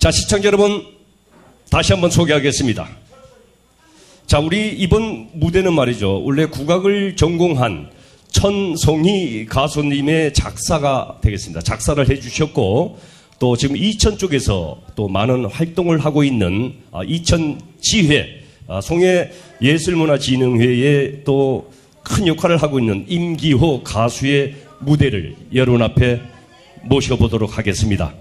자, 시청자 여러분, 다시 한번 소개하겠습니다. 자, 우리 이번 무대는 말이죠. 원래 국악을 전공한 천송이 가수님의 작사가 되겠습니다. 작사를 해주셨고, 또 지금 이천 쪽에서 또 많은 활동을 하고 있는 아, 이천 지회, 아, 송해 예술문화진흥회에 또 큰 역할을 하고 있는 임기호 가수의 무대를 여러분 앞에 모셔보도록 하겠습니다.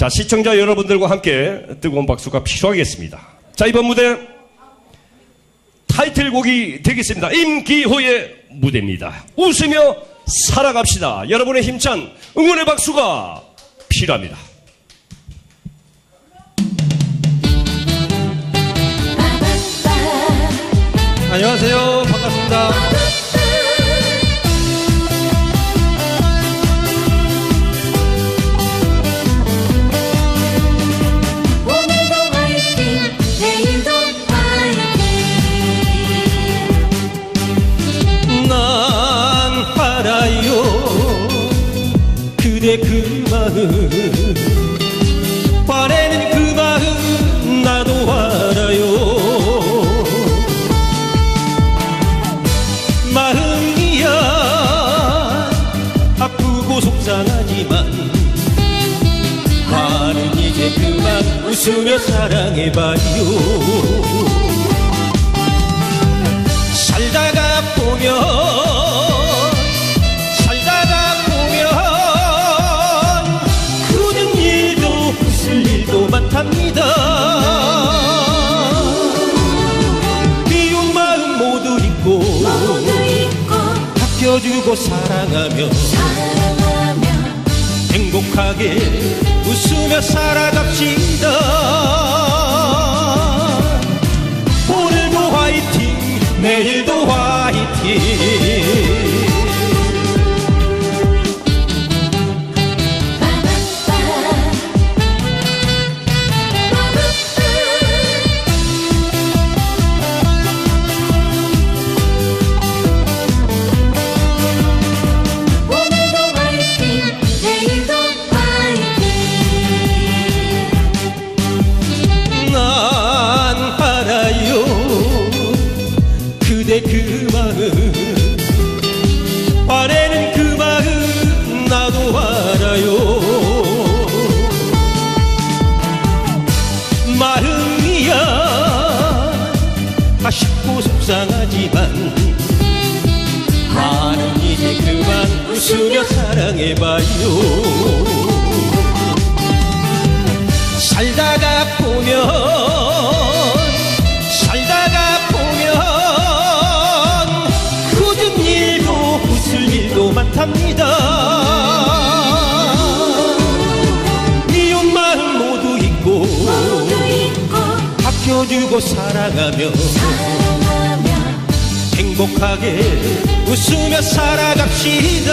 자, 시청자 여러분들과 함께 뜨거운 박수가 필요하겠습니다. 자, 이번 무대 타이틀곡이 되겠습니다. 임기호의 무대입니다. 웃으며 살아갑시다. 여러분의 힘찬 응원의 박수가 필요합니다. 안녕하세요. 반갑습니다. 그대 그 마음. 바래는 그 마음 나도 알아요. 마음이야 아프고 속상하지만 화는 이제 그만 웃으며 사랑해봐요. 살다가 보면 아껴주고 사랑하며 사랑하며 행복하게 웃으며 살아갑시다 마음 바래는 그 마음 나도 알아요. 마음이야. 아쉽고 속상하지만 화는 이제 그만 웃으며 사랑해봐요. 살다가 보면 많답니다. 미운 마음 모두 잊고 모두 잊고 아껴주고 사랑하며 사랑하며 행복하게 웃으며 살아갑시다